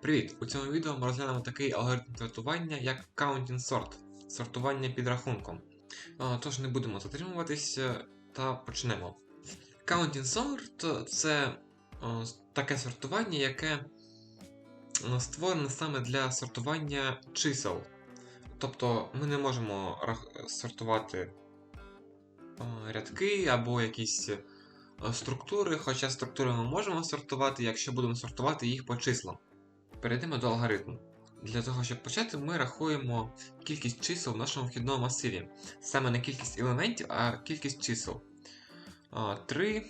Привіт! У цьому відео ми розглянемо такий алгоритм сортування, як Counting Sort сортування під рахунком. Тож не будемо затримуватися та почнемо. Counting Sort це таке сортування, яке створене саме для сортування чисел. Тобто ми не можемо сортувати рядки або якісь е, структури, хоча структури ми можемо сортувати, якщо будемо сортувати їх по числам. Перейдемо до алгоритму. Для того, щоб почати, ми рахуємо кількість чисел в нашому вхідному масиві. Саме не кількість елементів, а кількість чисел. 3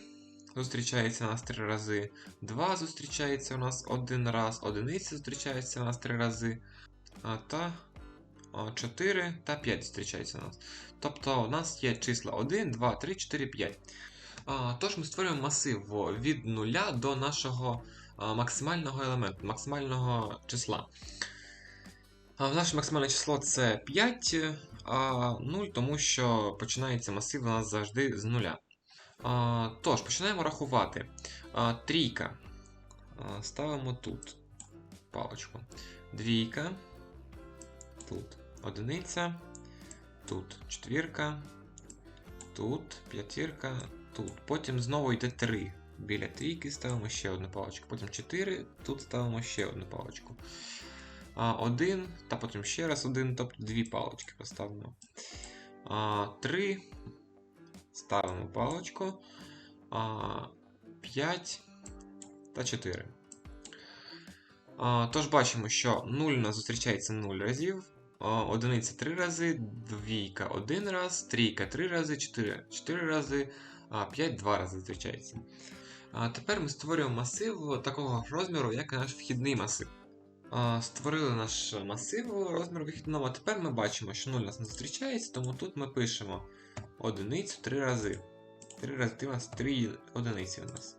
зустрічається у нас 3 рази, 2 зустрічається у нас один раз, одиниця зустрічається у нас 3 рази, та 4 та 5 зустрічається у нас. Тобто у нас є числа 1, 2, 3, 4, 5. Тож ми створюємо масив від 0 до нашого максимального елементу, максимального числа. А, Наше максимальне число це 5, а 0, тому що починається масив у нас завжди з нуля. Тож, починаємо рахувати. Трійка. Ставимо тут паличку. Двійка. Тут одиниця. Тут четвірка. Тут п'ятірка. Тут. Потім знову йде 3. Біля трійки ставимо ще одну паличку. Потім 4, тут ставимо ще одну паличку. А, 1, та потім ще раз один, тобто дві палички поставимо. А, 3. Ставимо паличку. А, 5 та 4. А, тож бачимо, що 0 у нас зустрічається 0 разів. Одиниця 3 рази, двійка 1 раз, трійка 3 рази, 4 4 рази, а 5 2 рази зустрічається. Тепер ми створюємо масив такого розміру, як наш вхідний масив. Створили наш масив розміру вихідного, тепер ми бачимо, що 0 у нас не зустрічається, тому тут ми пишемо одиницю 3 рази. 3 рази у нас 3 одиниці у нас.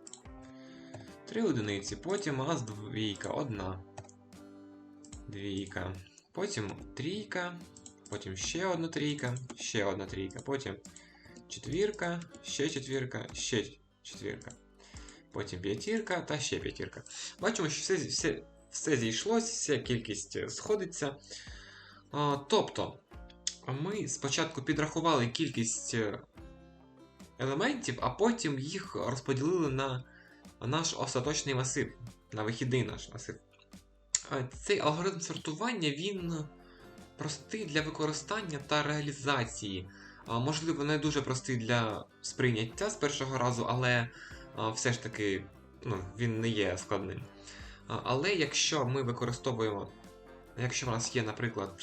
3 одиниці, потім у нас двійка, одна. Двійка. Потім трійка, потім ще одна трійка, ще одна трійка, потім четвірка, ще четвірка, ще четвірка. Потім п'ятірка та ще п'ятірка. Бачимо, що все, все, все зійшлось, вся кількість е, сходиться. А, тобто, ми спочатку підрахували кількість е, елементів, а потім їх розподілили на наш остаточний масив, на вихідний наш масив. Цей алгоритм сортування він простий для використання та реалізації. Можливо, не дуже простий для сприйняття з першого разу, але все ж таки ну, він не є складним. Але якщо ми використовуємо, якщо в нас є, наприклад,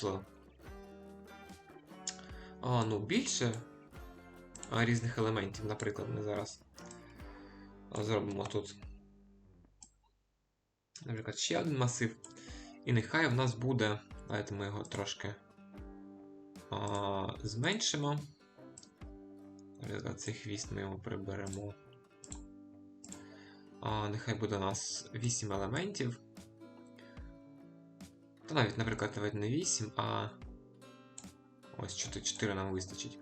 ну, більше різних елементів, наприклад, ми зараз зробимо тут, наприклад, ще один масив. І нехай в нас буде. Давайте ми його трошки а, зменшимо. Цей хвіст ми його приберемо. Нехай буде у нас 8 елементів. Та навіть, наприклад, навіть не 8, а. Ось 4, 4 нам вистачить.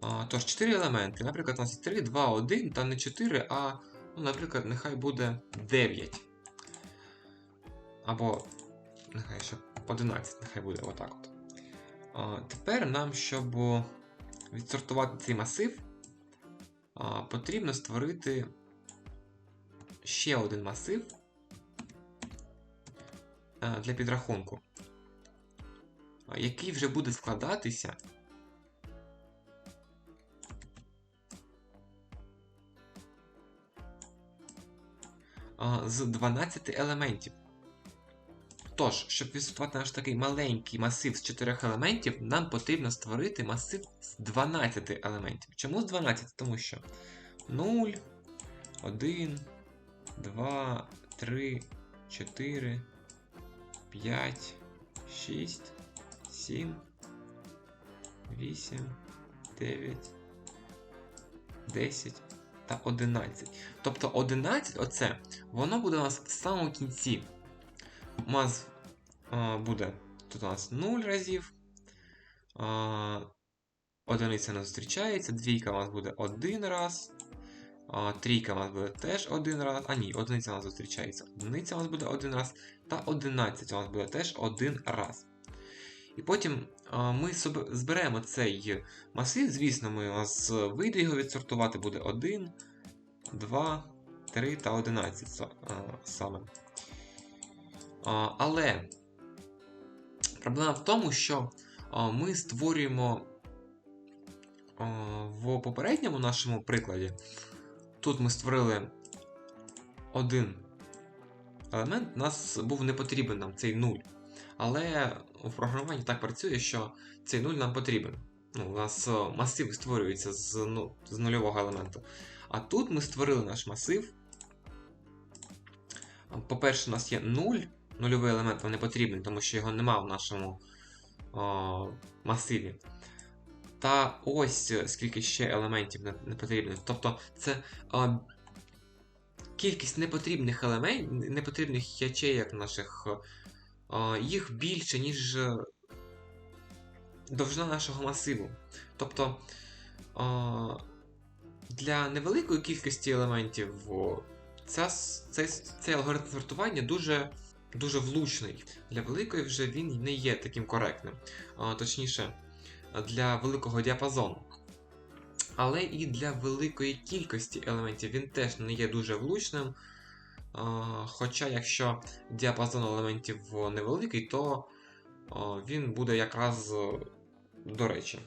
А, Тож, 4 елементи. Наприклад, у нас 3, 2, 1, та не 4, а, ну, наприклад, нехай буде 9. Або нехай ще 11, нехай буде отак от. А, Тепер нам, щоб відсортувати цей масив, а, потрібно створити ще один масив для підрахунку, який вже буде складатися. З 12 елементів. Тож, щоб відсортувати наш такий маленький масив з 4 елементів, нам потрібно створити масив з 12 елементів. Чому з 12? Тому що 0, 1, 2, 3, 4, 5, 6, 7, 8, 9, 10 та 11. Тобто 11 оце, воно буде у нас в самому кінці. У нас а, буде тут у нас 0 разів. А, одиниця не зустрічається, двійка у нас буде один раз. А, трійка у нас буде теж один раз. А ні, одиниця у нас зустрічається. Одиниця у нас буде один раз. Та 11 у нас буде теж один раз. І потім а, ми зберемо цей масив. Звісно, ми у нас вийде його відсортувати буде 1, 2, 3 та 11 а, саме. А, але проблема в тому, що а, ми створюємо а, в попередньому нашому прикладі. Тут ми створили один елемент, у нас був не потрібен нам цей 0. Але у програмуванні так працює, що цей 0 нам потрібен. Ну, у нас е, масив створюється з, ну, з нульового елементу. А тут ми створили наш масив. По-перше, у нас є 0. Нульовий елемент нам не потрібен, тому що його нема в нашому о, масиві. Та ось е, скільки ще елементів не, не потрібно. Тобто це а, кількість непотрібних елементів, непотрібних ячеїк наших, а, їх більше, ніж е, довжина нашого масиву. Тобто а, для невеликої кількості елементів ця, цей, цей алгоритм сортування дуже, дуже влучний. Для великої вже він не є таким коректним. А, точніше, для великого діапазону. Але і для великої кількості елементів він теж не є дуже влучним. Хоча, якщо діапазон елементів невеликий, то він буде якраз е, до речі.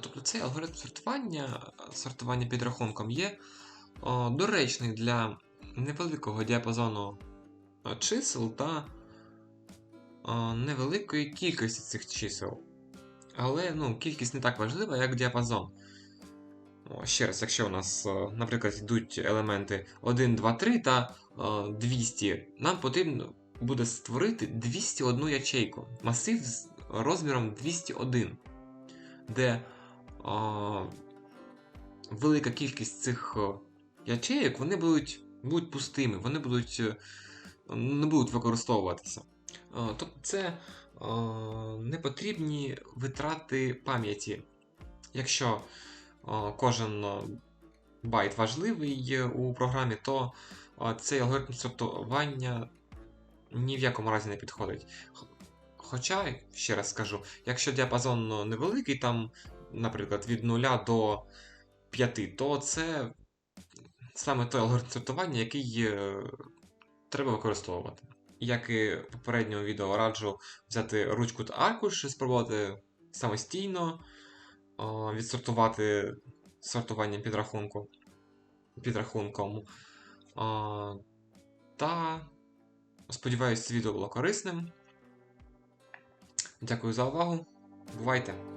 Тобто цей алгоритм сортування, сортування під рахунком є доречний для невеликого діапазону чисел та невеликої кількості цих чисел. Але ну, кількість не так важлива, як діапазон. О, ще раз, якщо у нас, е, наприклад, йдуть елементи 1, 2, 3 та е, 200, нам потрібно буде створити 201 ячейку. Масив з розміром 201, де е, велика кількість цих е, ячеїк вони будуть, будуть пустими, вони будуть, е, не будуть використовуватися. Е, Тобто це е, непотрібні витрати пам'яті. Якщо е, кожен е, байт важливий е, у програмі, то е, цей алгоритм сортування ні в якому разі не підходить. Хоча, ще раз скажу, якщо діапазон е, невеликий, там, наприклад, від 0 до 5, то це саме той алгоритм сортування, який е, треба використовувати. Як і в попередньому відео раджу взяти ручку та аркуш, спробувати самостійно відсортувати сортуванням підрахунку, підрахунком. Та сподіваюся, це відео було корисним. Дякую за увагу. Бувайте!